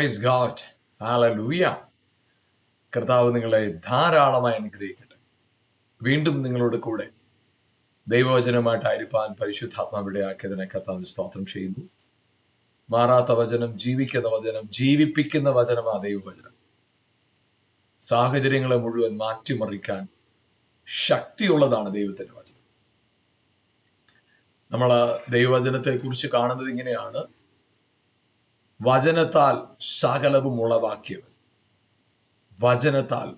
Praise God ആലൂയ കർത്താവ് നിങ്ങളെ ധാരാളമായി അനുഗ്രഹിക്കട്ടെ. വീണ്ടും നിങ്ങളോട് കൂടെ ദൈവവചനമായിട്ടായിരിക്കാൻ പരിശുദ്ധാത്മാവിടെ ആക്കിയതിനെ കർത്താവ് സ്തോത്രം ചെയ്യുന്നു. മാറാത്ത വചനം ജീവിക്കുന്ന വചനം ജീവിപ്പിക്കുന്ന വചനം ആ ദൈവവചനം. സാഹചര്യങ്ങളെ മുഴുവൻ മാറ്റിമറിക്കാൻ ശക്തിയുള്ളതാണ് ദൈവത്തിന്റെ വചനം. നമ്മൾ ദൈവവചനത്തെ കുറിച്ച് കാണുന്നത് ഇങ്ങനെയാണ്. വചനത്താൽ സകലവും ഉളവാക്കിയവൻ. വചനത്താൽ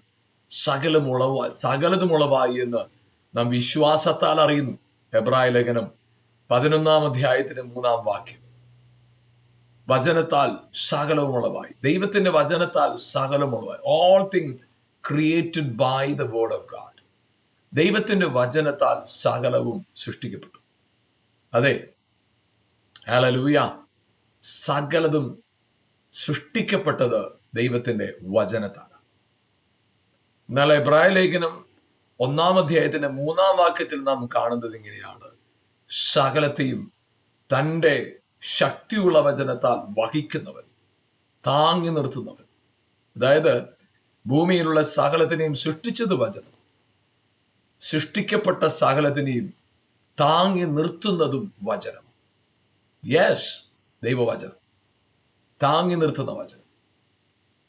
സകലം ഉളവ സകലതും ഉളവായി എന്ന് നാം വിശ്വാസത്താൽ അറിയുന്നു. എബ്രായ ലേഖനം പതിനൊന്നാം അധ്യായത്തിന്റെ മൂന്നാം വാക്യം. വചനത്താൽ സകലവും ഉളവായി. ദൈവത്തിന്റെ വചനത്താൽ സകലം ഉളവായി. All things created by the word of God ദൈവത്തിന്റെ വചനത്താൽ സകലവും സൃഷ്ടിക്കപ്പെട്ടു. അതെ. ഹല്ലേലൂയ സകലതും സൃഷ്ടിക്കപ്പെട്ടത് ദൈവത്തിന്റെ വചനത്താണ്. എന്നാൽ എബ്രായ ലേഖനം ഒന്നാം അധ്യായത്തിന്റെ മൂന്നാം വാക്യത്തിൽ നാം കാണുന്നത് ഇങ്ങനെയാണ്. സകലത്തെയും തന്റെ ശക്തിയുള്ള വചനത്താൽ വഹിക്കുന്നവൻ താങ്ങി നിർത്തുന്നവൻ. അതായത് ഭൂമിയിലുള്ള സകലത്തിനെയും സൃഷ്ടിച്ചത് വചനം. സൃഷ്ടിക്കപ്പെട്ട സകലത്തിനെയും താങ്ങി നിർത്തുന്നതും വചനം. യെസ് ദൈവവചനം. താങ്ങി നിർത്തുന്ന വചനം.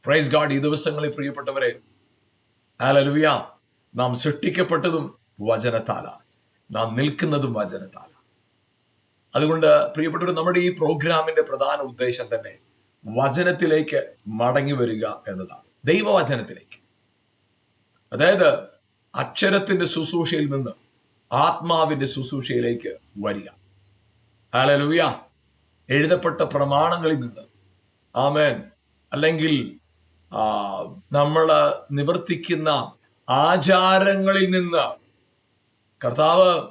പ്രൈസ് ഗാഡ് ഈ ദിവസങ്ങളിൽ പ്രിയപ്പെട്ടവരെ ആലലുവിയ നാം സൃഷ്ടിക്കപ്പെട്ടതും വചനത്താലാണ്. നാം നിൽക്കുന്നതും വചനത്താലാണ്. അതുകൊണ്ട് പ്രിയപ്പെട്ടവർ നമ്മുടെ ഈ പ്രോഗ്രാമിന്റെ പ്രധാന ഉദ്ദേശം തന്നെ വചനത്തിലേക്ക് മടങ്ങി വരിക എന്നതാണ്. ദൈവവചനത്തിലേക്ക്. അതായത് അക്ഷരത്തിന്റെ ശുശ്രൂഷയിൽ നിന്ന് ആത്മാവിന്റെ ശുശ്രൂഷയിലേക്ക് വരിക. ആലലുവിയ എഴുതപ്പെട്ട പ്രമാണങ്ങളിൽ നിന്ന്. ആമേൻ. അല്ലെങ്കിൽ നമ്മൾ നിവർത്തിക്കുന്ന ആചാരങ്ങളിൽ നിന്ന് കർത്താവ്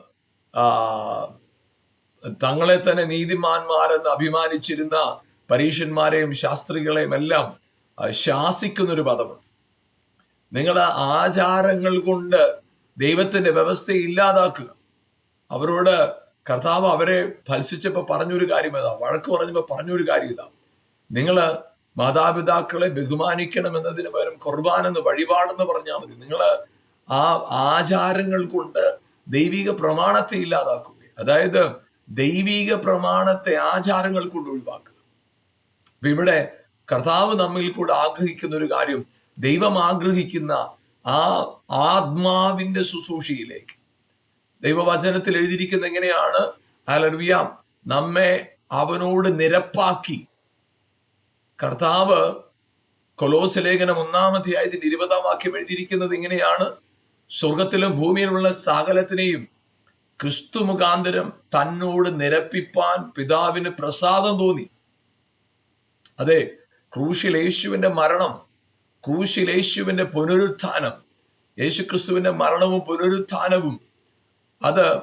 തങ്ങളെ തന്നെ നീതിമാന്മാരെന്ന് അഭിമാനിച്ചിരുന്ന പരീക്ഷന്മാരെയും ശാസ്ത്രികളെയും എല്ലാം ശാസിക്കുന്നൊരു പദമുണ്ട് നിങ്ങൾ ആചാരങ്ങൾ കൊണ്ട് ദൈവത്തിന്റെ വ്യവസ്ഥയെ ഇല്ലാതാക്കുക. അവരോട് കർത്താവ് അവരെ ഫത്സിച്ചപ്പോൾ പറഞ്ഞൊരു കാര്യം ഇതാ വഴക്ക് പറഞ്ഞപ്പോൾ പറഞ്ഞൊരു കാര്യം ഇതാ. നിങ്ങൾ മാതാപിതാക്കളെ ബഹുമാനിക്കണം എന്നതിന് പകരം കുർബാനെന്ന് വഴിപാടെന്ന് പറഞ്ഞാൽ മതി. നിങ്ങൾ ആ ആചാരങ്ങൾ കൊണ്ട് ദൈവിക പ്രമാണത്തെ ഇല്ലാതാക്കുക അതായത് ദൈവിക പ്രമാണത്തെ ആചാരങ്ങൾ കൊണ്ട് ഒഴിവാക്കുക. അപ്പൊ ഇവിടെ കർത്താവ് നമ്മിൽ കൂടെ ആഗ്രഹിക്കുന്ന ഒരു കാര്യം ദൈവം ആഗ്രഹിക്കുന്ന ആ ആത്മാവിന്റെ ശുശ്രൂഷയിലേക്ക് ദൈവവചനത്തിൽ എഴുതിയിരിക്കുന്ന എങ്ങനെയാണ്? അലർവിയാം നമ്മെ അവനോട് നിരപ്പാക്കി. കർത്താവ് കൊലോസ് ലേഖനം ഒന്നാം അധ്യായത്തിന്റെ ഇരുപതാം വാക്യം എഴുതിയിരിക്കുന്നത് ഇങ്ങനെയാണ്. സ്വർഗത്തിലും ഭൂമിയിലുമുള്ള സകലത്തിനെയും ക്രിസ്തു മുഖാന്തരം തന്നോട് നിരപ്പിപ്പാൻ പിതാവിന് പ്രസാദം തോന്നി. അതെ ക്രൂശിൽ യേശുവിന്റെ മരണം ക്രൂശിൽ യേശുവിന്റെ പുനരുത്ഥാനം യേശുക്രിസ്തുവിന്റെ മരണവും പുനരുത്ഥാനവും അത്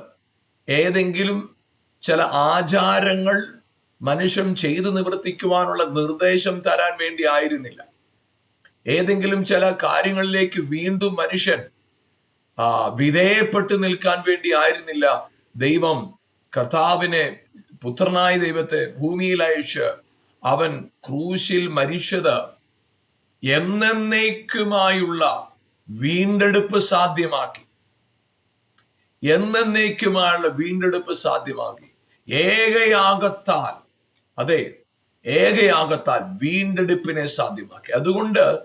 ഏതെങ്കിലും ചില ആചാരങ്ങൾ മനുഷ്യൻ ചെയ്തു നിവർത്തിക്കുവാനുള്ള നിർദ്ദേശം തരാൻ വേണ്ടി ആയിരുന്നില്ല. ഏതെങ്കിലും ചില കാര്യങ്ങളിലേക്ക് വീണ്ടും മനുഷ്യൻ വിധേയപ്പെട്ട് നിൽക്കാൻ വേണ്ടി ആയിരുന്നില്ല. ദൈവം കർത്താവിനെ പുത്രനായ ദൈവത്തെ ഭൂമിയിൽ അയച്ച് അവൻ ക്രൂശിൽ മരിച്ചത് എന്നേക്കുമായുള്ള വീണ്ടെടുപ്പ് സാധ്യമാക്കി. എന്നേക്കുമായുള്ള വീണ്ടെടുപ്പ് സാധ്യമാകി. ഏകയാകത്താൽ അതെ ഏകയാകത്താൽ വീണ്ടെടുപ്പിനെ സാധ്യമാക്കി. അതുകൊണ്ട്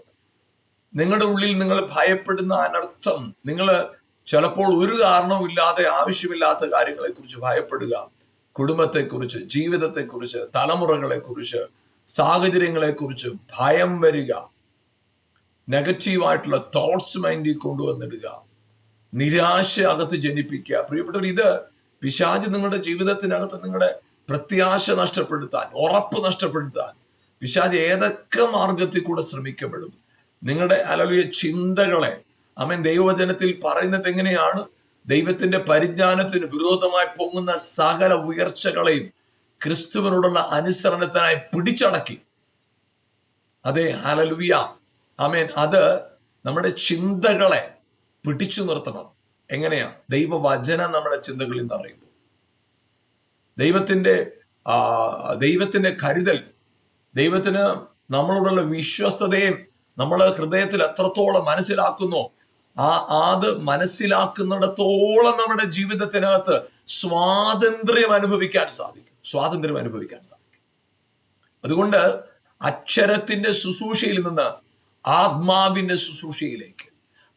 നിങ്ങളുടെ ഉള്ളിൽ നിങ്ങൾ ഭയപ്പെടുന്ന അനർത്ഥം നിങ്ങൾ ചിലപ്പോൾ ഒരു കാരണവുമില്ലാതെ ആവശ്യമില്ലാത്ത കാര്യങ്ങളെക്കുറിച്ച് ഭയപ്പെടുക കുടുംബത്തെക്കുറിച്ച് ജീവിതത്തെക്കുറിച്ച് തലമുറകളെക്കുറിച്ച് സാഹചര്യങ്ങളെക്കുറിച്ച് ഭയം വരിക നെഗറ്റീവായിട്ടുള്ള തോട്ട്സ് മൈൻഡിൽ കൊണ്ടുവന്നിടുക. നിരാശ അകത്ത് ജനിപ്പിക്കുക. പ്രിയപ്പെട്ടവർ ഇത് പിശാജ് നിങ്ങളുടെ ജീവിതത്തിനകത്ത് നിങ്ങളുടെ പ്രത്യാശ നഷ്ടപ്പെടുത്താൻ ഉറപ്പ് നഷ്ടപ്പെടുത്താൻ പിശാജ് ഏതൊക്കെ മാർഗത്തിൽ കൂടെ ശ്രമിക്കപ്പെടും? നിങ്ങളുടെ അലലിയ ചിന്തകളെ അമൻ ദൈവവചനത്തിൽ പറയുന്നത് എങ്ങനെയാണ്? ദൈവത്തിന്റെ പരിജ്ഞാനത്തിന് വിരോധമായി പൊങ്ങുന്ന സകല ഉയർച്ചകളെയും ക്രിസ്തുവിനോടുള്ള അനുസരണത്തിനായി പിടിച്ചടക്കി. അതെ ഹലലുവിയ അമേൻ അത് നമ്മുടെ ചിന്തകളെ പിടിച്ചു നിർത്തണം. എങ്ങനെയാ? ദൈവവചനം നമ്മുടെ ചിന്തകളിൽ നിറയുമ്പോൾ ദൈവത്തിന്റെ ദൈവത്തിന്റെ ദൈവത്തിന്റെ കരുതൽ ദൈവത്തിന് നമ്മളോടുള്ള വിശ്വസ്തതയും നമ്മൾ ഹൃദയത്തിൽ എത്രത്തോളം മനസ്സിലാക്കുന്നു ആ അത് മനസ്സിലാക്കുന്നിടത്തോളം നമ്മുടെ ജീവിതത്തിനകത്ത് സ്വാതന്ത്ര്യം അനുഭവിക്കാൻ സാധിക്കും. സ്വാതന്ത്ര്യം അനുഭവിക്കാൻ സാധിക്കും. അതുകൊണ്ട് അക്ഷരത്തിന്റെ ശുശ്രൂഷയിൽ നിന്ന് ആത്മാവിന്റെ ശുശ്രൂഷയിലേക്ക്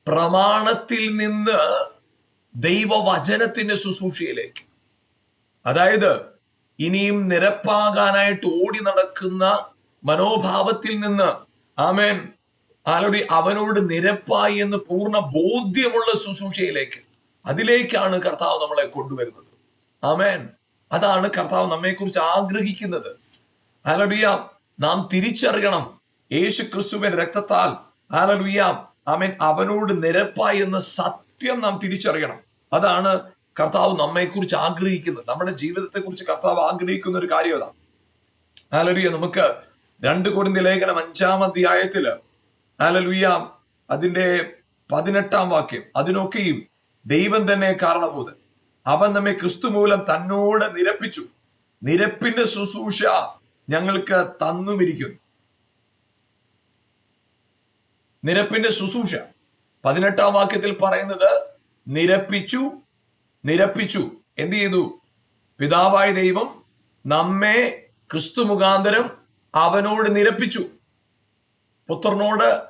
പ്രമാണത്തിൽ നിന്ന് ദൈവവചനത്തിന്റെ ശുശ്രൂഷയിലേക്ക്. അതായത് ഇനിയും നിരപ്പാകാനായിട്ട് ഓടി നടക്കുന്ന മനോഭാവത്തിൽ നിന്ന് ആമേൻ ആലോടി അവനോട് നിരപ്പായി എന്ന് പൂർണ ബോധ്യമുള്ള ശുശ്രൂഷയിലേക്ക്. അതിലേക്കാണ് കർത്താവ് നമ്മളെ കൊണ്ടുവരുന്നത്. ആമേൻ. അതാണ് കർത്താവ് നമ്മെക്കുറിച്ച് ആഗ്രഹിക്കുന്നത്. ആലോടിയ നാം തിരിച്ചറിയണം. യേശു ക്രിസ്തുവിന്റെ രക്തത്താൽ ആലലുയ ആമേൻ. അവനോട് നിരപ്പായി എന്ന സത്യം നാം തിരിച്ചറിയണം. അതാണ് കർത്താവ് നമ്മെക്കുറിച്ച് ആഗ്രഹിക്കുന്നത്. നമ്മുടെ ജീവിതത്തെ കുറിച്ച് കർത്താവ് ആഗ്രഹിക്കുന്ന ഒരു കാര്യം അതാണ് ആലലുയ നമുക്ക് രണ്ട് കൊടുന്തി ലേഖനം അഞ്ചാം അധ്യായത്തിൽ ആലലുയ അതിന്റെ പതിനെട്ടാം വാക്യം. അതിനൊക്കെയും ദൈവം തന്നെ കാരണഭൂതൻ. അവൻ നമ്മെ ക്രിസ്തു മൂലം തന്നോട് നിരപ്പിച്ചു. നിരപ്പിന്റെ ശുശ്രൂഷ ഞങ്ങൾക്ക് തന്നുമിരിക്കുന്നു. നിരപ്പിന്റെ ശുശ്രൂഷ. പതിനെട്ടാം വാക്യത്തിൽ പറയുന്നത് നിരപ്പിച്ചു നിരപ്പിച്ചു. എന്ത് ചെയ്തു? പിതാവായ ദൈവം നമ്മെ ക്രിസ്തു മുഖാന്തരം അവനോട് നിരപ്പിച്ചു. പുത്രനോട്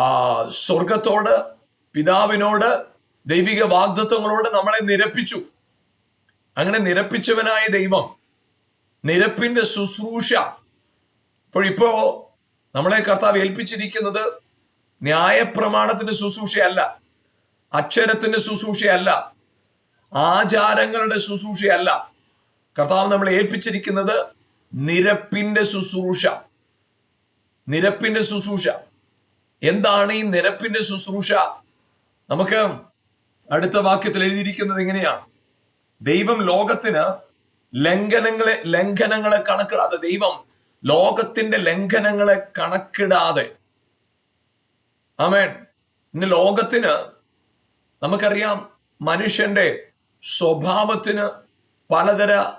ആ സ്വർഗത്തോട് പിതാവിനോട് ദൈവിക വാഗ്ദത്വങ്ങളോട് നമ്മളെ നിരപ്പിച്ചു. അങ്ങനെ നിരപ്പിച്ചവനായ ദൈവം നിരപ്പിന്റെ ശുശ്രൂഷ. ഇപ്പോൾ ഇപ്പോ നമ്മളെ കർത്താവ് ഏൽപ്പിച്ചിരിക്കുന്നത് ന്യായപ്രമാണത്തിന്റെ ശുശ്രൂഷയല്ല അക്ഷരത്തിന്റെ ശുശ്രൂഷയല്ല ആചാരങ്ങളുടെ ശുശ്രൂഷയല്ല. കർത്താവ് നമ്മളെ ഏൽപ്പിച്ചിരിക്കുന്നത് നിരപ്പിന്റെ ശുശ്രൂഷ നിരപ്പിന്റെ ശുശ്രൂഷ. എന്താണ് ഈ നിരപ്പിന്റെ ശുശ്രൂഷ? നമുക്ക് അടുത്ത വാക്യത്തിൽ എഴുതിയിരിക്കുന്നത് എങ്ങനെയാണ് ദൈവം ലോകത്തിന് ലംഘനങ്ങളെ ലംഘനങ്ങളെ കണക്കിടാതെ ദൈവം ലോകത്തിന്റെ ലംഘനങ്ങളെ കണക്കിടാതെ. ആമേൻ. ഇന്ന് ലോകത്തിന് നമുക്കറിയാം മനുഷ്യന്റെ സ്വഭാവത്തിന് പലതര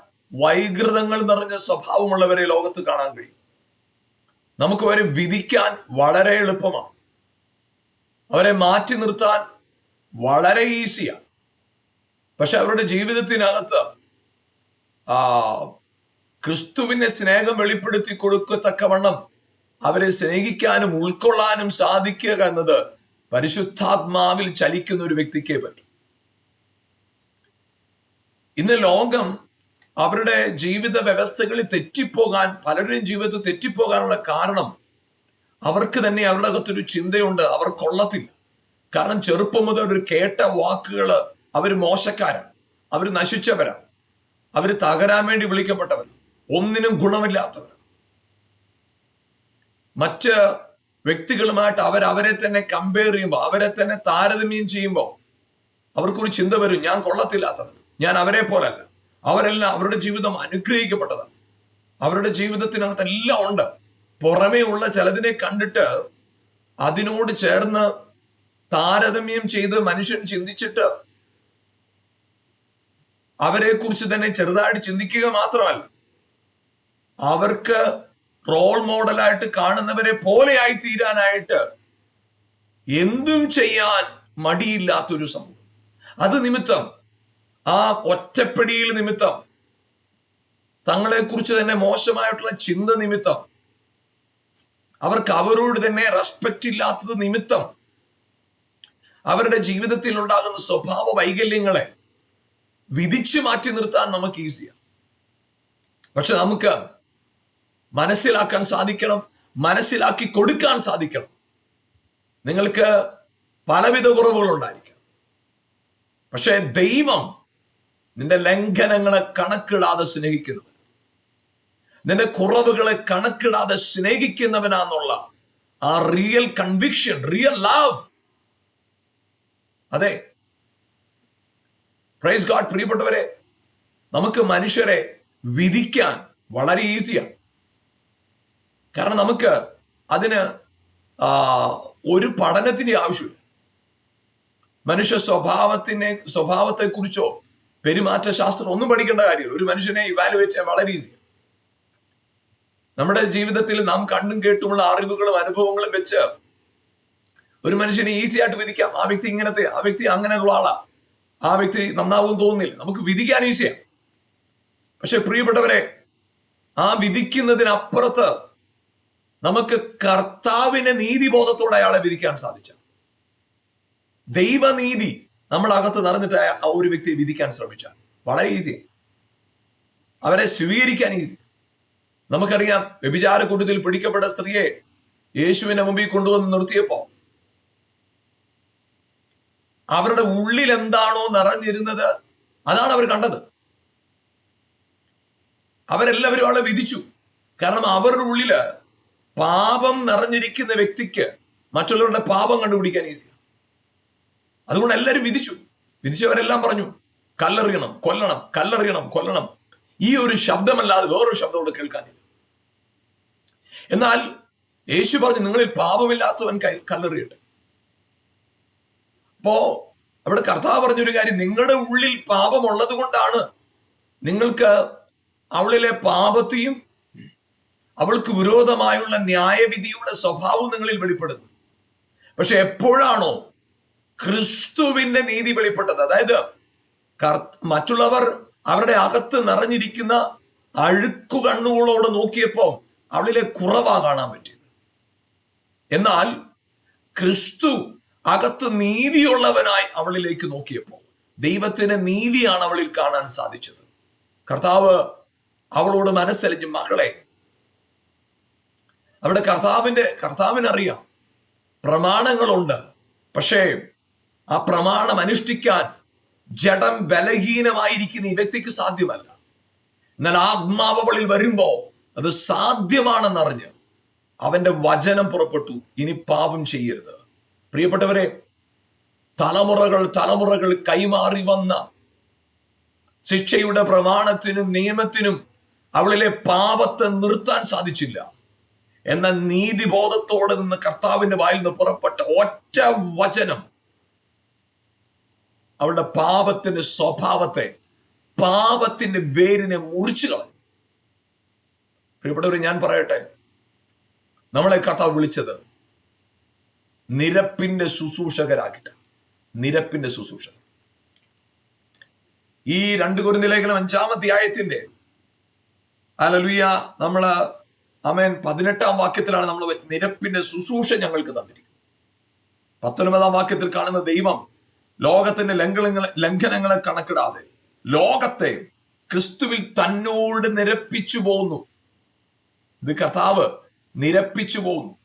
വൈകൃതങ്ങൾ നിറഞ്ഞ സ്വഭാവമുള്ളവരെ ലോകത്ത് കാണാൻ കഴിയും. നമുക്ക് അവരെ വിധിക്കാൻ വളരെ എളുപ്പമാണ്. അവരെ മാറ്റി നിർത്താൻ വളരെ ഈസിയാണ്. പക്ഷെ അവരുടെ ജീവിതത്തിനകത്ത് ആ ക്രിസ്തുവിന്റെ സ്നേഹം വെളിപ്പെടുത്തി കൊടുക്കത്തക്കവണ്ണം അവരെ സ്നേഹിക്കാനും ഉൾക്കൊള്ളാനും സാധിക്കുക എന്നത് പരിശുദ്ധാത്മാവിൽ ചലിക്കുന്ന ഒരു വ്യക്തിക്കേ പറ്റും. ഇന്ന് ലോകം അവരുടെ ജീവിത വ്യവസ്ഥകളിൽ തെറ്റിപ്പോകാൻ പലരുടെയും ജീവിതത്തിൽ തെറ്റിപ്പോകാനുള്ള കാരണം അവർക്ക് തന്നെ അവരുടെ അകത്തൊരു ചിന്തയുണ്ട്. അവർ കൊള്ളത്തില്ല. കാരണം ചെറുപ്പം മുതൽ ഒരു കേട്ട വാക്കുകൾ അവർ മോശക്കാരാണ്. അവർ നശിച്ചവരാണ്. അവർ തകരാൻ വേണ്ടി വിളിക്കപ്പെട്ടവർ ഒന്നിനും ഗുണമില്ലാത്തവർ മറ്റ് വ്യക്തികളുമായിട്ട് അവർ അവരെ തന്നെ കമ്പയർ ചെയ്യുമ്പോൾ അവരെ തന്നെ താരതമ്യം ചെയ്യുമ്പോൾ അവർക്കൊരു ചിന്ത വരും ഞാൻ കൊള്ളത്തില്ലാത്തവർ ഞാൻ അവരെ പോലല്ല. അവരെല്ലാം അവരുടെ ജീവിതം അനുഗ്രഹിക്കപ്പെട്ടതാണ്. അവരുടെ ജീവിതത്തിനകത്ത് എല്ലാം ഉണ്ട്. പുറമേ ഉള്ള ചിലതിനെ കണ്ടിട്ട് അതിനോട് ചേർന്ന് താരതമ്യം ചെയ്ത് മനുഷ്യൻ ചിന്തിച്ചിട്ട് അവരെ കുറിച്ച് തന്നെ ചെറുതായിട്ട് ചിന്തിക്കുക മാത്രമല്ല. അവർക്ക് റോൾ മോഡലായിട്ട് കാണുന്നവരെ പോലെയായി തീരാനായിട്ട് എന്തും ചെയ്യാൻ മടിയില്ലാത്തൊരു സമൂഹം. അത് നിമിത്തം ആ ഒറ്റപ്പെടിയിൽ നിമിത്തം തങ്ങളെക്കുറിച്ച് തന്നെ മോശമായിട്ടുള്ള ചിന്ത നിമിത്തം അവർക്ക് അവരോട് തന്നെ റെസ്പെക്റ്റ് ഇല്ലാത്തത് നിമിത്തം അവരുടെ ജീവിതത്തിൽ ഉണ്ടാകുന്ന സ്വഭാവ വൈകല്യങ്ങളെ വിധിച്ചു മാറ്റി നിർത്താൻ നമുക്ക് ഈസിയാണ് പക്ഷെ നമുക്ക് മനസ്സിലാക്കാൻ സാധിക്കണം മനസ്സിലാക്കി കൊടുക്കാൻ സാധിക്കണം. നിങ്ങൾക്ക് പലവിധ കുറവുകൾ ഉണ്ടായിരിക്കാം പക്ഷെ ദൈവം നിന്റെ ലംഘനങ്ങളെ കണക്കിടാതെ സ്നേഹിക്കുന്നു നിന്റെ കുറവുകളെ കണക്കിടാതെ സ്നേഹിക്കുന്നവനാന്നുള്ള ആ റിയൽ കൺവിക്ഷൻ റിയൽ ലവ് അതെ. പ്രൈസ് ഗാഡ് പ്രിയപ്പെട്ടവരെ നമുക്ക് മനുഷ്യരെ വിധിക്കാൻ വളരെ ഈസിയാണ് കാരണം നമുക്ക് അതിന് ഒരു പഠനത്തിന്റെ ആവശ്യമില്ല. മനുഷ്യ സ്വഭാവത്തിനെ സ്വഭാവത്തെക്കുറിച്ചോ പെരുമാറ്റ ശാസ്ത്രം ഒന്നും പഠിക്കേണ്ട കാര്യമില്ല. ഒരു മനുഷ്യനെ ഇവാലുവേറ്റ് ചെയ്യാൻ വളരെ ഈസി നമ്മുടെ ജീവിതത്തിൽ നാം കണ്ടും കേട്ടുമുള്ള അറിവുകളും അനുഭവങ്ങളും വെച്ച് ഒരു മനുഷ്യനെ ഈസി ആയിട്ട് വിധിക്കാം. ആ വ്യക്തി ഇങ്ങനത്തെ ആ വ്യക്തി അങ്ങനെയുള്ള ആളാ. ആ വ്യക്തി നന്നാവും തോന്നുന്നില്ല. നമുക്ക് വിധിക്കാൻ ഈസിയാണ് പക്ഷെ പ്രിയപ്പെട്ടവരെ ആ വിധിക്കുന്നതിനപ്പുറത്ത് നമുക്ക് കർത്താവിനെ നീതിബോധത്തോടെ അയാളെ വിധിക്കാൻ സാധിച്ച. ദൈവനീതി നമ്മുടെ അകത്ത് നിറഞ്ഞിട്ട് ആ ഒരു വ്യക്തിയെ വിധിക്കാൻ ശ്രമിച്ച. വളരെ ഈസി അവരെ സ്വീകരിക്കാൻ ഈസി നമുക്കറിയാം വ്യഭിചാര കൂട്ടത്തിൽ പിടിക്കപ്പെട്ട സ്ത്രീയെ യേശുവിന്റെ മുമ്പിൽ കൊണ്ടുവന്ന് നിർത്തിയപ്പോ അവരുടെ ഉള്ളിൽ എന്താണോ നിറഞ്ഞിരുന്നത് അതാണ് അവർ കണ്ടത്. അവരെല്ലാവരും അവളെ വിധിച്ചു. കാരണം അവരുടെ ഉള്ളിൽ പാപം നിറഞ്ഞിരിക്കുന്ന വ്യക്തിക്ക് മറ്റുള്ളവരുടെ പാപം കണ്ടുപിടിക്കാൻ ഈസിയാണ് അതുകൊണ്ട് എല്ലാവരും വിധിച്ചു. വിധിച്ചവരെല്ലാം പറഞ്ഞു കല്ലെറിയണം കൊല്ലണം കല്ലെറിയണം കൊല്ലണം. ഈ ഒരു ശബ്ദമല്ലാതെ വേറൊരു ശബ്ദം ഇവിടെ കേൾക്കാനില്ല എന്നാൽ യേശു പറഞ്ഞു നിങ്ങളിൽ പാപമില്ലാത്തവൻ കൈ കല്ലെറിയട്ടെ. അപ്പോ അവിടെ കർത്താവ് പറഞ്ഞൊരു കാര്യം നിങ്ങളുടെ ഉള്ളിൽ പാപമുള്ളത് കൊണ്ടാണ് നിങ്ങൾക്ക് അവളിലെ പാപത്തെയും അവൾക്ക് വിരോധമായുള്ള ന്യായവിധിയുടെ സ്വഭാവം നിങ്ങളിൽ വെളിപ്പെടുന്നു. പക്ഷെ എപ്പോഴാണോ ക്രിസ്തുവിന്റെ നീതി വെളിപ്പെട്ടത് അതായത് മറ്റുള്ളവർ അവരുടെ അകത്ത് നിറഞ്ഞിരിക്കുന്ന അഴുക്കു കണ്ണുകളോട് നോക്കിയപ്പോ അവളിലെ കുറവാ കാണാൻ പറ്റിയത്. എന്നാൽ ക്രിസ്തു അകത്ത് നീതിയുള്ളവനായി അവളിലേക്ക് നോക്കിയപ്പോൾ ദൈവത്തിന്റെ നീതിയാണ് അവളിൽ കാണാൻ സാധിച്ചത്. കർത്താവ് അവളോട് മനസ്സലിഞ്ഞ് മകളെ അവിടെ കർത്താവിന്റെ കർത്താവിനറിയാം. പ്രമാണങ്ങളുണ്ട്. പക്ഷേ ആ പ്രമാണം അനുഷ്ഠിക്കാൻ ജഡം ബലഹീനമായിരിക്കുന്ന ഈ വ്യക്തിക്ക് സാധ്യമല്ല. എന്നാൽ ആത്മാവളിൽ വരുമ്പോൾ വരുമ്പോ അത് സാധ്യമാണെന്നറിഞ്ഞ് അവന്റെ വചനം പുറപ്പെട്ടു. ഇനി പാപം ചെയ്യരുത്. പ്രിയപ്പെട്ടവരെ തലമുറകൾ തലമുറകൾ കൈമാറി വന്ന ശിക്ഷയുടെ പ്രമാണത്തിനും നിയമത്തിനും അവളിലെ പാപത്തെ നിർത്താൻ സാധിച്ചില്ല. എന്ന നീതിബോധത്തോടെ നിന്ന് കർത്താവിന്റെ വായിൽ നിന്ന് പുറപ്പെട്ട ഒറ്റ വചനം അവളുടെ പാപത്തിന്റെ സ്വഭാവത്തെ പാപത്തിന്റെ വേരിനെ മുറിച്ചു കളഞ്ഞു. പ്രിയപ്പെട്ടവരെ ഞാൻ പറയട്ടെ നമ്മളെ കർത്താവ് വിളിച്ചത് നിരപ്പിന്റെ ശുശ്രൂഷകരാക്കിട്ട് നിരപ്പിന്റെ ശുശ്രൂഷകർ. ഈ രണ്ട് കുരുന്നിലേഖനം അഞ്ചാമത്തെ ആയത്തിന്റെ അലലുയ നമ്മൾ അമേൻ പതിനെട്ടാം വാക്യത്തിലാണ് നമ്മൾ നിരപ്പിന്റെ ശുശ്രൂഷ ഞങ്ങൾക്ക് തന്നിരിക്കുന്നത്. പത്തൊൻപതാം വാക്യത്തിൽ കാണുന്ന ദൈവം ലോകത്തിന്റെ ലംഘനങ്ങളെ ലംഘനങ്ങളെ കണക്കിടാതെ ലോകത്തെ ക്രിസ്തുവിൽ തന്നോട് നിരപ്പിച്ചു പോകുന്നു ഇത് കർത്താവ് നിരപ്പിച്ചു പോകുന്നു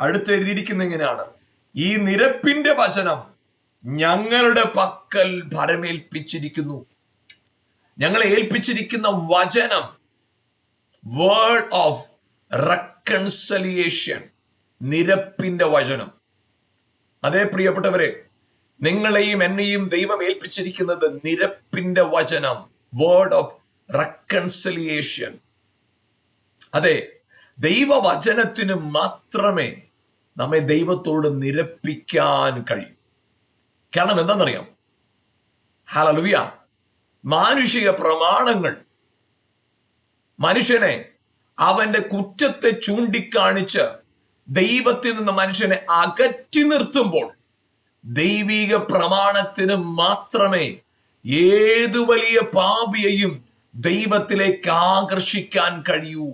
അടുത്ത് എഴുതിയിരിക്കുന്ന ഇങ്ങനെയാണ്. ഈ നിരപ്പിന്റെ വചനം ഞങ്ങളുടെ പക്കൽ ഭരമേൽപ്പിച്ചിരിക്കുന്നു. ഞങ്ങളെ ഏൽപ്പിച്ചിരിക്കുന്ന വചനം വേർഡ് ഓഫ് റെക്കൺസലിയേഷൻ നിരപ്പിന്റെ വചനം. അതേ പ്രിയപ്പെട്ടവരെ നിങ്ങളെയും എന്നെയും ദൈവം ഏൽപ്പിച്ചിരിക്കുന്നത് നിരപ്പിന്റെ വചനം. വേർഡ് ഓഫ് റെക്കൺസലിയേഷൻ അതെ ദൈവവചനത്തിന് മാത്രമേ നമ്മെ ദൈവത്തോട് നിരപ്പിക്കാൻ കഴിയും. കാരണം എന്താണെന്നറിയാം ഹലലുയ മാനുഷിക പ്രമാണങ്ങൾ മനുഷ്യനെ അവന്റെ കുറ്റത്തെ ചൂണ്ടിക്കാണിച്ച് ദൈവത്തിൽ നിന്ന് മനുഷ്യനെ അകറ്റി നിർത്തുമ്പോൾ ദൈവിക പ്രമാണത്തിന് മാത്രമേ ഏതു വലിയ പാപിയെയും ദൈവത്തിലേക്ക് ആകർഷിക്കാൻ കഴിയൂ.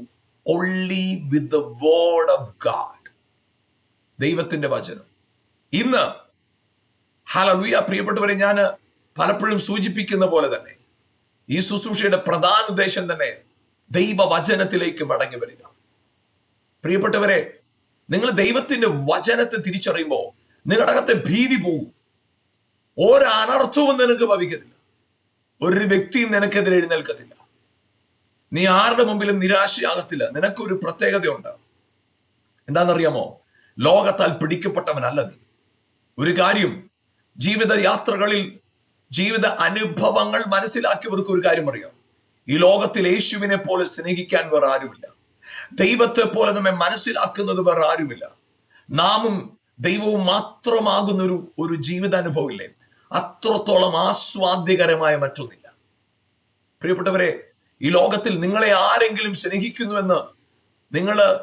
Only with the word of God ദൈവത്തിന്റെ വചനം. ഇന്ന് ഹലലുയ പ്രിയപ്പെട്ടവരെ ഞാൻ പലപ്പോഴും സൂചിപ്പിക്കുന്ന പോലെ തന്നെ ഈ ശുശ്രൂഷയുടെ പ്രധാന ഉദ്ദേശം തന്നെ ദൈവവചനത്തിലേക്ക് മടങ്ങി വരിക. പ്രിയപ്പെട്ടവരെ നിങ്ങൾ ദൈവത്തിന്റെ വചനത്തെ തിരിച്ചറിയുമ്പോൾ നിങ്ങളുടെ അകത്തെ ഭീതി പോവും. ഒരനർത്ഥവും നിനക്ക് ഭവിക്കത്തില്ല. ഒരു വ്യക്തിയും നിനക്കെതിരെ എഴുന്നേൽക്കത്തില്ല. നീ ആരുടെ മുമ്പിലും നിരാശയാകത്തില്ല. നിനക്കൊരു പ്രത്യേകതയുണ്ട്. എന്താണെന്നറിയാമോ? ലോകത്താൽ പിടിക്കപ്പെട്ടവനല്ല നീ. ഒരു കാര്യം ജീവിത യാത്രകളിൽ ജീവിത അനുഭവങ്ങൾ മനസ്സിലാക്കിയവർക്ക് ഒരു കാര്യം അറിയാം. ഈ ലോകത്തിൽ യേശുവിനെ പോലെ സ്നേഹിക്കാൻ വേറെ ആരുമില്ല. ദൈവത്തെ പോലെ നമ്മെ മനസ്സിലാക്കുന്നത് വേറെ ആരുമില്ല. നാമും ദൈവവും മാത്രമാകുന്ന ഒരു ഒരു ജീവിതാനുഭവമില്ലേ? അത്രത്തോളം ആസ്വാദ്യകരമായ മറ്റൊന്നില്ല. പ്രിയപ്പെട്ടവരെ ഈ ലോകത്തിൽ നിങ്ങളെ ആരെങ്കിലും സ്നേഹിക്കുന്നുവെന്ന് നിങ്ങൾ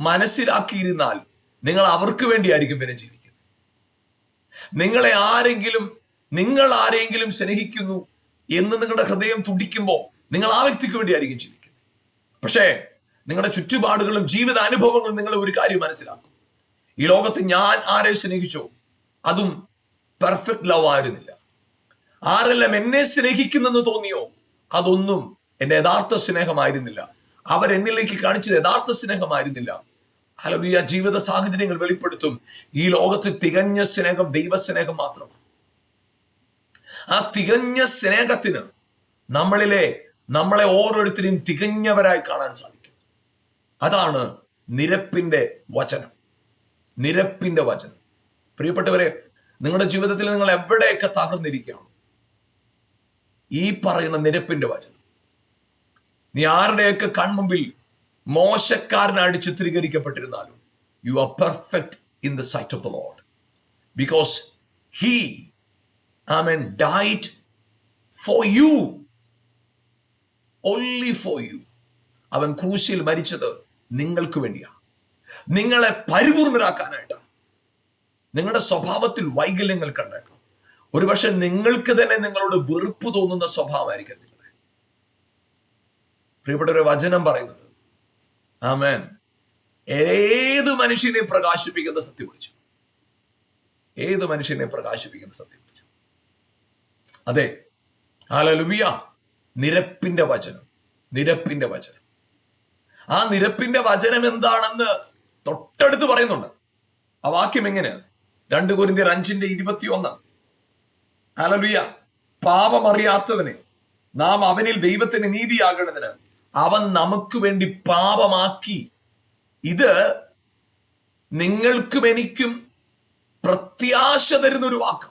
മനസ്സിലാക്കിയിരുന്നാൽ നിങ്ങൾ അവർക്ക് വേണ്ടിയായിരിക്കും പിന്നെ ജീവിക്കുന്നത്. നിങ്ങളെ ആരെങ്കിലും നിങ്ങൾ ആരെങ്കിലും സ്നേഹിക്കുന്നു എന്ന് നിങ്ങളുടെ ഹൃദയം തുടിക്കുമ്പോൾ നിങ്ങൾ ആ വ്യക്തിക്ക് വേണ്ടിയായിരിക്കും ജീവിക്കുന്നത്. പക്ഷേ നിങ്ങളുടെ ചുറ്റുപാടുകളും ജീവിത അനുഭവങ്ങളും നിങ്ങൾ ഒരു കാര്യം മനസ്സിലാക്കും. ഈ ലോകത്ത് ഞാൻ ആരെ സ്നേഹിച്ചോ അതും പെർഫെക്റ്റ് ലവ് ആയിരുന്നില്ല. ആരെല്ലാം എന്നെ സ്നേഹിക്കുന്നെന്ന് തോന്നിയോ അതൊന്നും എന്റെ യഥാർത്ഥ സ്നേഹമായിരുന്നില്ല. അവർ എന്നിലേക്ക് കാണിച്ചത് യഥാർത്ഥ സ്നേഹമായിരുന്നില്ല. ഹലലുയ ജീവിത സാഹചര്യങ്ങൾ വെളിപ്പെടുത്തും. ഈ ലോകത്ത് തികഞ്ഞ സ്നേഹം ദൈവസ്നേഹം മാത്രമാണ്. ആ തികഞ്ഞ സ്നേഹത്തിന് നമ്മളിലെ നമ്മളെ ഓരോരുത്തരെയും തികഞ്ഞവരായി കാണാൻ സാധിക്കും. അതാണ് നിരപ്പിന്റെ വചനം. നിരപ്പിന്റെ വചനം. പ്രിയപ്പെട്ടവരെ നിങ്ങളുടെ ജീവിതത്തിൽ നിങ്ങൾ എവിടെയൊക്കെ തകർന്നിരിക്കുകയാണ് ഈ പറയുന്ന നിരപ്പിന്റെ വചനം. നീ ആരുടെയൊക്കെ കൺമുമ്പിൽ മോശക്കാരനായിട്ട് ചിത്രീകരിക്കപ്പെട്ടിരുന്നാലും you are perfect in the sight of the Lord because he I mean died for you only for you അവൻ ക്രൂശിൽ മരിച്ചത് നിങ്ങൾക്ക് വേണ്ടിയാണ് നിങ്ങളെ പരിപൂർണരാക്കാനായിട്ടാണ് നിങ്ങളുടെ സ്വഭാവത്തിൽ വൈകല്യങ്ങൾ കണ്ടേക്കാം. ഒരുപക്ഷെ നിങ്ങൾക്ക് തന്നെ നിങ്ങളോട് വെറുപ്പ് തോന്നുന്ന സ്വഭാവമായിരിക്കും നിങ്ങളുടെ പ്രിയപ്പെട്ട ഒരു വചനം പറയുന്നത് ആമേൻ. ഏത് മനുഷ്യനെ പ്രകാശിപ്പിക്കുന്ന സത്യം വിളിച്ചു. ഏത് മനുഷ്യനെ പ്രകാശിപ്പിക്കുന്ന സത്യം വിളിച്ചു. അതെ. ഹാലലുവിയ നിരപ്പിന്റെ വചനം. നിരപ്പിന്റെ വചനം. ആ നിരപ്പിന്റെ വചനം എന്താണെന്ന് തൊട്ടടുത്ത് പറയുന്നുണ്ട്. ആ വാക്യം എങ്ങനെ രണ്ട് കുരിന്തിയർ അഞ്ചിന്റെ ഇരുപത്തി ഒന്ന് അലലുയ പാപമറിയാത്തവനെ നാം അവനിൽ ദൈവത്തിന് നീതിയാകേണ്ടതിന് അവൻ നമുക്ക് വേണ്ടി പാപമാക്കി. ഇത് നിങ്ങൾക്കും എനിക്കും പ്രത്യാശ തരുന്ന ഒരു വാക്ക്.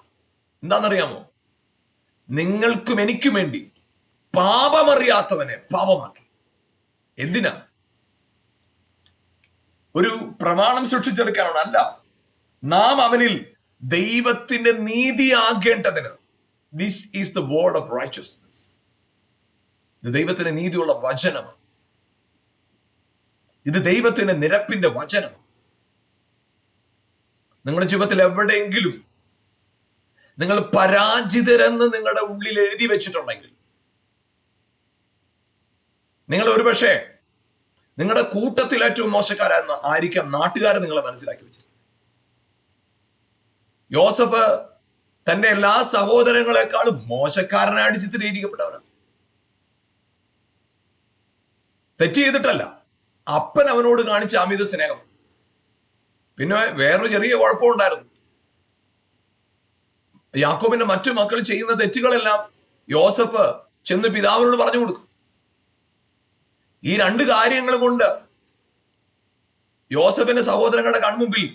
എന്താണെന്നറിയാമോ? നിങ്ങൾക്കും എനിക്കും വേണ്ടി പാപമറിയാത്തവനെ പാപമാക്കി. എന്തിനാ? ഒരു പ്രമാണം സൃഷ്ടിച്ചെടുക്കാനാണ് അല്ല നാം അവനിൽ ദൈവത്തിന്റെ നീതി നീതിയാകേണ്ടതിന് this is the word of righteousness ഇത് ദൈവത്തിന്റെ നീതിയുള്ള വചനമാണ്. ഇത് ദൈവത്തിന്റെ നിരപ്പിന്റെ വചനമാണ്. നിങ്ങളുടെ ജീവിതത്തിൽ എവിടെയെങ്കിലും നിങ്ങൾ പരാജിതരെന്ന് നിങ്ങളുടെ ഉള്ളിൽ എഴുതി വെച്ചിട്ടുണ്ടെങ്കിൽ നിങ്ങൾ ഒരുപക്ഷെ നിങ്ങളുടെ കൂട്ടത്തിൽ ഏറ്റവും മോശക്കാരെന്ന് ആയിരിക്കാം നാട്ടുകാരെ നിങ്ങളെ മനസ്സിലാക്കി വെച്ചത് യോസഫ് തന്റെ എല്ലാ സഹോദരങ്ങളെക്കാളും മോശക്കാരനായിട്ട് ചിത്രീകരിക്കപ്പെട്ടവനാണ്. തെറ്റ് ചെയ്തിട്ടല്ല. അപ്പൻ അവനോട് കാണിച്ച അമിത സ്നേഹം. പിന്നെ വേറൊരു ചെറിയ കുഴപ്പമുണ്ടായിരുന്നു. യാക്കോബിന്റെ മറ്റു മക്കൾ ചെയ്യുന്ന തെറ്റുകളെല്ലാം യോസഫ് ചെന്ന് പിതാവിനോട് പറഞ്ഞു കൊടുക്കും. ഈ രണ്ട് കാര്യങ്ങൾ കൊണ്ട് യോസഫിന്റെ സഹോദരങ്ങളുടെ കൺമുമ്പിൽ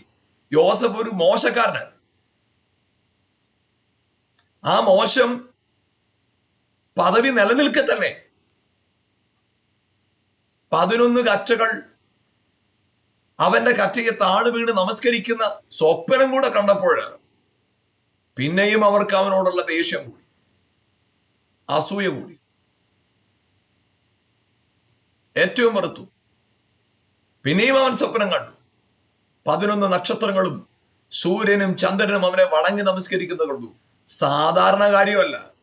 യോസഫ് ഒരു മോശക്കാരനാണ് ആ മോശം പദവി നിലനിൽക്കെ തന്നെ പതിനൊന്ന് കച്ചകൾ അവന്റെ കറ്റയെ താഴ് വീണ് നമസ്കരിക്കുന്ന സ്വപ്നം കൂടെ കണ്ടപ്പോൾ പിന്നെയും അവർക്ക് അവനോടുള്ള ദേഷ്യം കൂടി അസൂയ കൂടി. ഏറ്റവും മറുത്തു. പിന്നെയും അവൻ സ്വപ്നം കണ്ടു. പതിനൊന്ന് നക്ഷത്രങ്ങളും സൂര്യനും ചന്ദ്രനും അവനെ വണങ്ങി നമസ്കരിക്കുന്നത് കണ്ടു. സാധാരണ കാര്യമല്ല.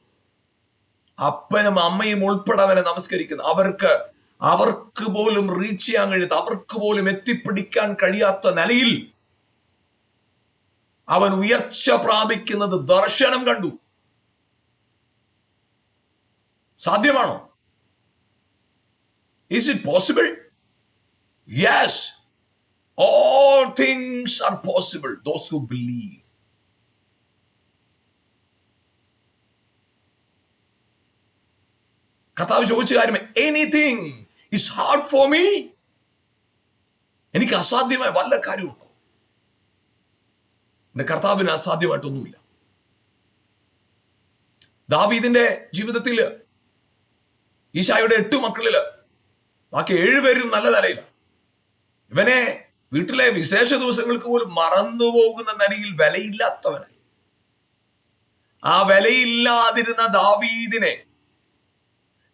അപ്പനും അമ്മയും ഉൾപ്പെടെ അവനെ നമസ്കരിക്കുന്നു. അവർക്ക് അവർക്ക് പോലും റീച്ച് ചെയ്യാൻ കഴിയാത്ത അവർക്ക് പോലും എത്തിപ്പിടിക്കാൻ കഴിയാത്ത നിലയിൽ അവൻ ഉയർച്ച പ്രാപിക്കുന്നത് ദർശനം കണ്ടു. സാധ്യമാണോ? Is it possible? Yes. All things are possible, those who believe. കർത്താവ് ചോദിച്ച കാര്യം anything is hard for me എനിക്ക് അസാധ്യമായ വല്ല കാര്യമുണ്ടോ എന്റെ കർത്താവിന് അസാധ്യമായിട്ടൊന്നുമില്ല ദാവീദിന്റെ ജീവിതത്തിൽ ഈശായുടെ എട്ട് മക്കളിൽ ബാക്കി ഏഴുപേരും നല്ല നിലയില്ല ഇവനെ വീട്ടിലെ വിശേഷ ദിവസങ്ങൾക്ക് പോലും മറന്നുപോകുന്ന നിലയിൽ വിലയില്ലാത്തവനായി. ആ വിലയില്ലാതിരുന്ന ദാവീദിനെ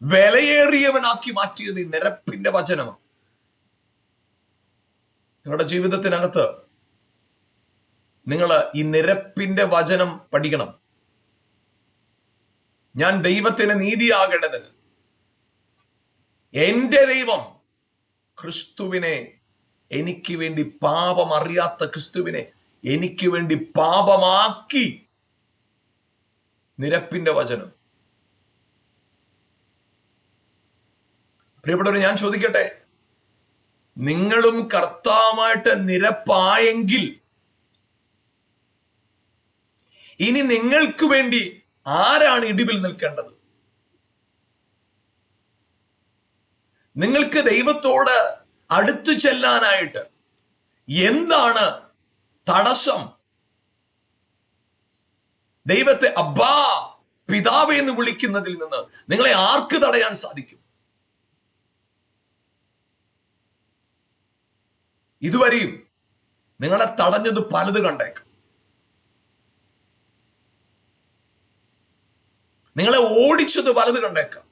വിലയേറിയവനാക്കി മാറ്റിയത് ഈ നിരപ്പിന്റെ വചനമാണ്. നിങ്ങളുടെ ജീവിതത്തിനകത്ത് നിങ്ങൾ ഈ നിരപ്പിന്റെ വചനം പഠിക്കണം. ഞാൻ ദൈവത്തിന് നീതിയാകേണ്ടതിന് എന്റെ ദൈവം ക്രിസ്തുവിനെ എനിക്ക് വേണ്ടി പാപം അറിയാത്ത ക്രിസ്തുവിനെ എനിക്ക് വേണ്ടി പാപമാക്കി നിരപ്പിന്റെ വചനം. പ്രിയപ്പെട്ടവർ ഞാൻ ചോദിക്കട്ടെ? നിങ്ങളും കർത്താവുമായിട്ട് നിരപ്പായെങ്കിൽ ഇനി നിങ്ങൾക്ക് വേണ്ടി ആരാണ് ഇടിവിൽ നിൽക്കേണ്ടത്? നിങ്ങൾക്ക് ദൈവത്തോട് അടുത്തു ചെല്ലാനായിട്ട് എന്താണ് തടസ്സം? ദൈവത്തെ അബ്ബാ പിതാവ് എന്ന് വിളിക്കുന്നതിൽ നിന്ന് നിങ്ങളെ ആർക്ക് തടയാൻ സാധിക്കും? ഇതുവരെയും നിങ്ങളെ തടഞ്ഞത് പലത് കണ്ടേക്കും. നിങ്ങളെ ഓടിച്ചത് പലത് കണ്ടേക്കാം.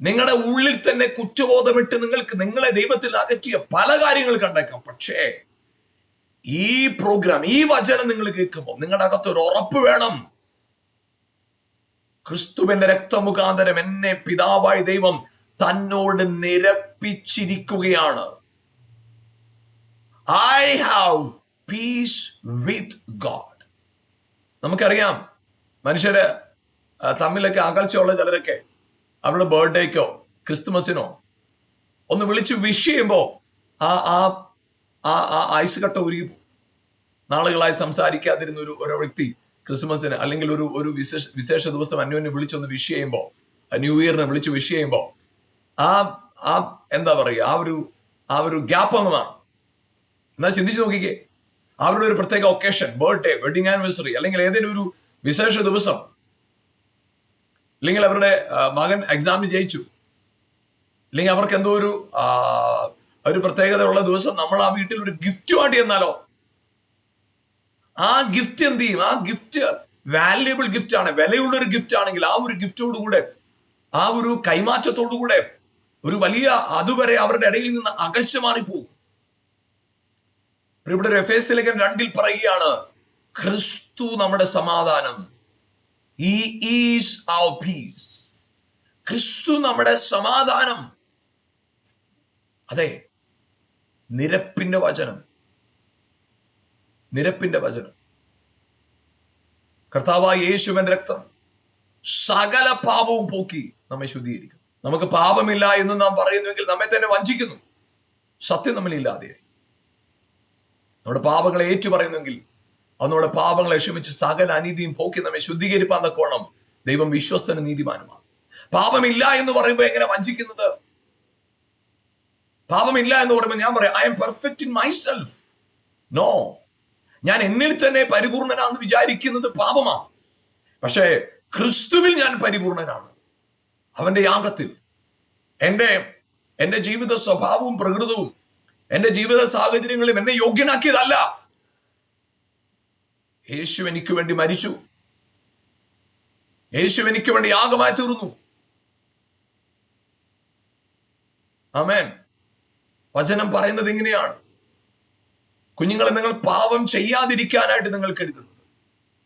നിങ്ങളുടെ ഉള്ളിൽ തന്നെ കുറ്റബോധമിട്ട് നിങ്ങൾക്ക് നിങ്ങളെ ദൈവത്തിൽ അകറ്റിയ പല കാര്യങ്ങൾ കണ്ടേക്കാം. പക്ഷേ ഈ പ്രോഗ്രാം ഈ വചനം നിങ്ങൾ കേൾക്കുമ്പോൾ നിങ്ങളുടെ അകത്ത് ഒരു ഉറപ്പ് വേണം. ക്രിസ്തുവിന്റെ രക്തമുഖാന്തരം എന്നെ പിതാവായി ദൈവം തന്നോട് നിരപ്പിച്ചിരിക്കുകയാണ്. I have peace with God നമുക്കറിയാം മനുഷ്യര് തമ്മിലൊക്കെ അകൽച്ചയുള്ള ചിലരൊക്കെ അവരുടെ ബർത്ത്ഡേക്കോ ക്രിസ്തുമസിനോ ഒന്ന് വിളിച്ച് വിഷ് ചെയ്യുമ്പോൾ ആ ആ ആ ആ ഐസ് കട്ട പോകും. നാളുകളായി സംസാരിക്കാതിരുന്ന ഒരു ഒരു വ്യക്തി ക്രിസ്മസിന് അല്ലെങ്കിൽ ഒരു ഒരു വിശേഷ വിശേഷ ദിവസം അന്യോന്യം വിളിച്ചൊന്ന് വിഷ് ചെയ്യുമ്പോൾ ന്യൂ ഇയറിനെ വിളിച്ച് വിഷ് ചെയ്യുമ്പോൾ ആ ആ എന്താ പറയുക ആ ഒരു ആ ഒരു ഗ്യാപ്പ് അങ്ങ് മാറും. എന്നാൽ ചിന്തിച്ചു നോക്കിക്കേ. അവരുടെ ഒരു പ്രത്യേക ഒക്കേഷൻ ബർത്ത്ഡേ വെഡിങ് ആനിവേഴ്സറി അല്ലെങ്കിൽ ഏതെങ്കിലും ഒരു വിശേഷ ദിവസം അല്ലെങ്കിൽ അവരുടെ മകൻ എക്സാമിന് ജയിച്ചു. അല്ലെങ്കിൽ അവർക്ക് എന്തോ ഒരു ഒരു പ്രത്യേകത ഉള്ള ദിവസം നമ്മൾ ആ വീട്ടിൽ ഒരു ഗിഫ്റ്റുമായിട്ട് ചെന്നാലോ ആ ഗിഫ്റ്റ് എന്ത് ചെയ്യും? ആ ഗിഫ്റ്റ് വാല്യുബിൾ ഗിഫ്റ്റ് ആണ്. വിലയുള്ള ഒരു ഗിഫ്റ്റ് ആണെങ്കിൽ ആ ഒരു ഗിഫ്റ്റോട് കൂടെ ആ ഒരു കൈമാറ്റത്തോടു കൂടെ ഒരു വലിയ അതുവരെ അവരുടെ ഇടയിൽ നിന്ന് അകൽച്ച മാറിപ്പോകും ഇവിടെ എഫ് എസ് ലേഖൻ രണ്ടിൽ പറയുകയാണ് ക്രിസ്തു നമ്മുടെ സമാധാനം. പീസ് ക്രിസ്തു നമ്മുടെ സമാധാനം. അതെ നിരപ്പിന്റെ വചനം. നിരപ്പിന്റെ വചനം. കർത്താവായ യേശുവിന്റെ രക്തം സകല പാപവും പോക്കി നമ്മെ ശുദ്ധീകരിക്കും. നമുക്ക് പാപമില്ല എന്ന് നാം പറയുന്നുവെങ്കിൽ നമ്മെ തന്നെ വഞ്ചിക്കുന്നു. സത്യം നമ്മളില്ലാതെയായി നമ്മുടെ പാപങ്ങളെ ഏറ്റു നമ്മുടെ പാപങ്ങളെ ക്ഷമിച്ച് സകല അനീതിയും പോക്കി നമ്മെ ശുദ്ധീകരിപ്പാൻ തക്കോണം ദൈവം വിശ്വസ്തനും നീതിമാനുമാണ്. പാപമില്ല എന്ന് പറയുമ്പോൾ എങ്ങനെ വഞ്ചിക്കുന്നത്? പാപമില്ല എന്ന് പറയുമ്പോൾ ഞാൻ പറയാം I am perfect in myself no ഞാൻ എന്നിൽ തന്നെ പരിപൂർണനാണെന്ന് വിചാരിക്കുന്നത് പാപമാണ്. പക്ഷേ ക്രിസ്തുവിൽ ഞാൻ പരിപൂർണനാണ്. അവന്റെ യാഗത്തിൽ. എന്റെ എന്റെ ജീവിത സ്വഭാവവും പ്രകൃതവും എന്റെ ജീവിത സാഹചര്യങ്ങളും എന്നെ യോഗ്യനാക്കിയതല്ല. യേശു എനിക്ക് വേണ്ടി മരിച്ചു. യേശു എനിക്ക് വേണ്ടി യാഗമായി തീർന്നു. ആമേൻ. വചനം പറയുന്നത് ഇങ്ങനെയാണ്. കുഞ്ഞുങ്ങളെ നിങ്ങൾ പാപം ചെയ്യാതിരിക്കാനായിട്ട് നിങ്ങൾ കരുതുന്നത്.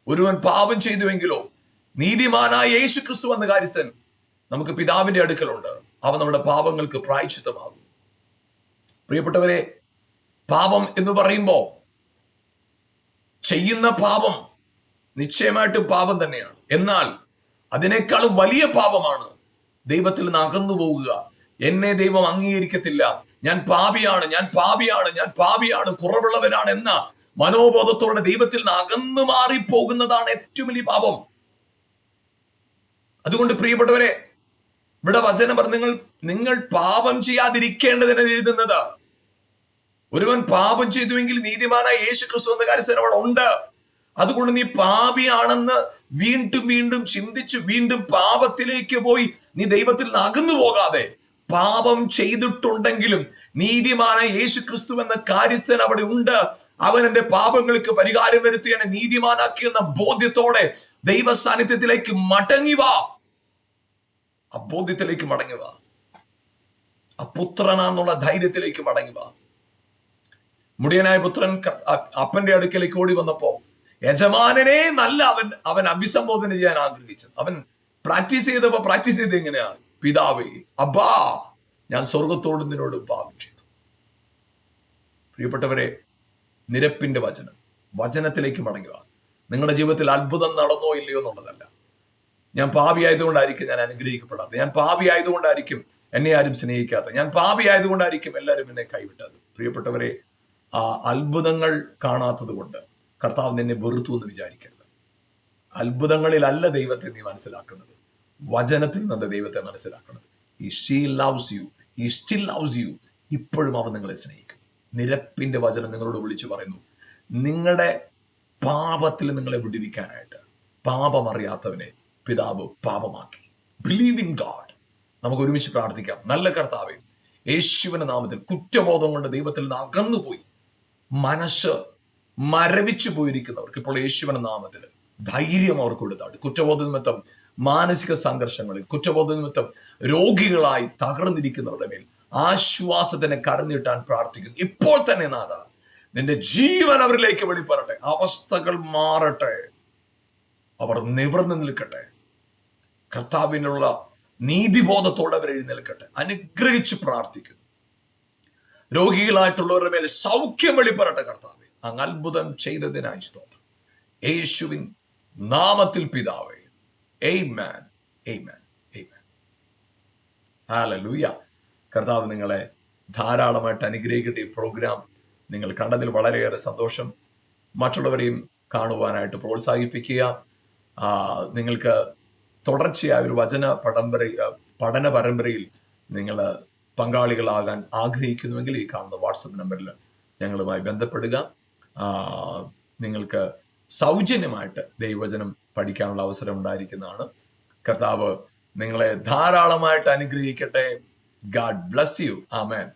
ഒരുവൻ പാപം ചെയ്തുവെങ്കിലോ നീതിമാനായ യേശു ക്രിസ്തു എന്ന കാര്യസ്ഥൻ നമുക്ക് പിതാവിന്റെ അടുക്കലുണ്ട്. അവ നമ്മുടെ പാപങ്ങൾക്ക് പ്രായച്ചിത്തമാകും പ്രിയപ്പെട്ടവരെ പാപം എന്ന് പറയുമ്പോൾ ചെയ്യുന്ന പാപം നിശ്ചയമായിട്ടും പാപം തന്നെയാണ്. എന്നാൽ അതിനേക്കാൾ വലിയ പാപമാണ് ദൈവത്തിൽ നിന്ന് അകന്നു പോവുക. എന്നെ ദൈവം അംഗീകരിക്കത്തില്ല. ഞാൻ പാപിയാണ് ഞാൻ പാപിയാണ് ഞാൻ പാപിയാണ് കുറവുള്ളവനാണ് എന്ന മനോബോധത്തോടെ ദൈവത്തിൽ നിന്ന് അകന്നു മാറിപ്പോകുന്നതാണ് ഏറ്റവും വലിയ പാപം. അതുകൊണ്ട് പ്രിയപ്പെട്ടവരെ ഇവിടെ വചനം പറഞ്ഞു നിങ്ങൾ നിങ്ങൾ പാപം ചെയ്യാതിരിക്കേണ്ടതിന് എഴുതുന്നത്. ഒരുവൻ പാപം ചെയ്തുവെങ്കിൽ നീതിമാനായ യേശു ക്രിസ്തു എന്ന കാര്യം അവിടെ ഉണ്ട്. അതുകൊണ്ട് നീ പാപിയാണെന്ന് വീണ്ടും വീണ്ടും ചിന്തിച്ച് വീണ്ടും പാപത്തിലേക്ക് പോയി നീ ദൈവത്തിൽ നിന്ന് അകന്നു പോകാതെ പാപം ചെയ്തിട്ടുണ്ടെങ്കിലും നീതിമാനായ യേശു ക്രിസ്തു എന്ന കാര്യസ്ഥൻ അവിടെ ഉണ്ട്. അവൻ എന്റെ പാപങ്ങൾക്ക് പരിഹാരം വരുത്തി എന്നെ നീതിമാനാക്കി എന്ന ബോധ്യത്തോടെ ദൈവ സാന്നിധ്യത്തിലേക്ക് മടങ്ങി വാ. ആ ബോധ്യത്തിലേക്ക് മടങ്ങി വാ. ആ പുത്രനാന്നുള്ള ധൈര്യത്തിലേക്ക് മടങ്ങി വാ. മുടിയനായ പുത്രൻ അപ്പന്റെ അടുക്കലേക്ക് ഓടി വന്നപ്പോ യജമാനനെ നല്ല അവൻ അവൻ അഭിസംബോധന ചെയ്യാൻ ആഗ്രഹിച്ചു അവൻ പ്രാക്ടീസ് ചെയ്തപ്പോ പ്രാക്ടീസ് ചെയ്ത് എങ്ങനെയാ പിതാവേ അബ്ബാ ഞാൻ സ്വർഗത്തോട് നിന്നോട് പാപം ചെയ്തു. പ്രിയപ്പെട്ടവരെ നിരപ്പിന്റെ വചനം. വചനത്തിലേക്ക് മടങ്ങുക. നിങ്ങളുടെ ജീവിതത്തിൽ അത്ഭുതം നടന്നോ ഇല്ലയോ എന്നുള്ളതല്ല. ഞാൻ പാപി ആയതുകൊണ്ടായിരിക്കും ഞാൻ അനുഗ്രഹിക്കപ്പെടാത്തത്. ഞാൻ പാപി ആയതുകൊണ്ടായിരിക്കും എന്നെ ആരും സ്നേഹിക്കാത്തത്. ഞാൻ പാപി ആയതുകൊണ്ടായിരിക്കും എല്ലാവരും എന്നെ കൈവിട്ടത്. പ്രിയപ്പെട്ടവരെ ആ അത്ഭുതങ്ങൾ കാണാത്തത് കൊണ്ട് കർത്താവ് നിന്നെ വെറുത്തു എന്ന് വിചാരിക്കരുത്. അത്ഭുതങ്ങളിലല്ല ദൈവത്തെ നീ മനസ്സിലാക്കുന്നത് വചനത്തിൽ നിന്ന് ദൈവത്തെ മനസ്സിലാക്കുന്നത് ഈ he loves you he still loves you ഇപ്പോഴും അവൻ നിങ്ങളെ സ്നേഹിക്കുന്നു. നിരപ്പിന്റെ വചനം നിങ്ങളോട് വിളിച്ചു പറയുന്നു. നിങ്ങളുടെ പാപത്തിൽ നിങ്ങളെ വിടുവിക്കാനായിട്ട് പാപമറിയാത്തവനെ പിതാവ് പാപമാക്കി. ബിലീവ് ഇൻ ഗാഡ് നമുക്ക് ഒരുമിച്ച് പ്രാർത്ഥിക്കാം. നല്ല കർത്താവേ യേശുവിന്റെ നാമത്തിൽ കുറ്റബോധം കൊണ്ട് ദൈവത്തിൽ നിന്ന് അകന്നുപോയി. മനസ്സ് മരവിച്ചു പോയിരിക്കുന്നവർക്ക് ഇപ്പോൾ യേശുവിന്റെ നാമത്തിൽ ധൈര്യം അവർക്ക് കൊടുത്താണ് കുറ്റബോധ നിമിത്തം മാനസിക സംഘർഷങ്ങളിൽ കുറ്റബോധ നിമിത്തം രോഗികളായി തകർന്നിരിക്കുന്നവരുടെ മേൽ ആശ്വാസത്തിനെ കടന്നിട്ടാൻ പ്രാർത്ഥിക്കുന്നു. ഇപ്പോൾ തന്നെ നാഥ നിന്റെ ജീവൻ അവരിലേക്ക് വെളിപ്പെടട്ടെ. അവസ്ഥകൾ മാറട്ടെ. അവർ നിവർന്നു നിൽക്കട്ടെ. കർത്താവിനുള്ള നീതിബോധത്തോടെ അവർ എഴുന്നേൽക്കട്ടെ അനുഗ്രഹിച്ച് പ്രാർത്ഥിക്കുന്നു. രോഗികളായിട്ടുള്ളവരുടെ മേൽ സൗഖ്യം വെളിപ്പെടട്ടെ കർത്താവെ. അങ്ങ് അത്ഭുതം ചെയ്തതിനായി സ്തോത്രം. യേശുവിൻ നാമത്തിൽ പിതാവേ. ലൂയ കർത്താവ് നിങ്ങളെ ധാരാളമായിട്ട് അനുഗ്രഹിക്കട്ടെ. ഈ പ്രോഗ്രാം നിങ്ങൾ കണ്ടതിൽ വളരെയേറെ സന്തോഷം. മറ്റുള്ളവരെയും കാണുവാനായിട്ട് പ്രോത്സാഹിപ്പിക്കുക. നിങ്ങൾക്ക് തുടർച്ചയായ ഒരു വചന പടംപര പഠന പരമ്പരയിൽ നിങ്ങൾ പങ്കാളികളാകാൻ ആഗ്രഹിക്കുന്നുവെങ്കിൽ ഈ കാണുന്ന വാട്സപ്പ് നമ്പറിൽ ഞങ്ങളുമായി ബന്ധപ്പെടുക. നിങ്ങൾക്ക് സൗജന്യമായിട്ട് ദൈവവചനം പഠിക്കാനുള്ള അവസരം ഉണ്ടായിരിക്കുന്നതാണ്. കർത്താവ് നിങ്ങളെ ധാരാളമായിട്ട് അനുഗ്രഹിക്കട്ടെ. God bless you. ആമേൻ.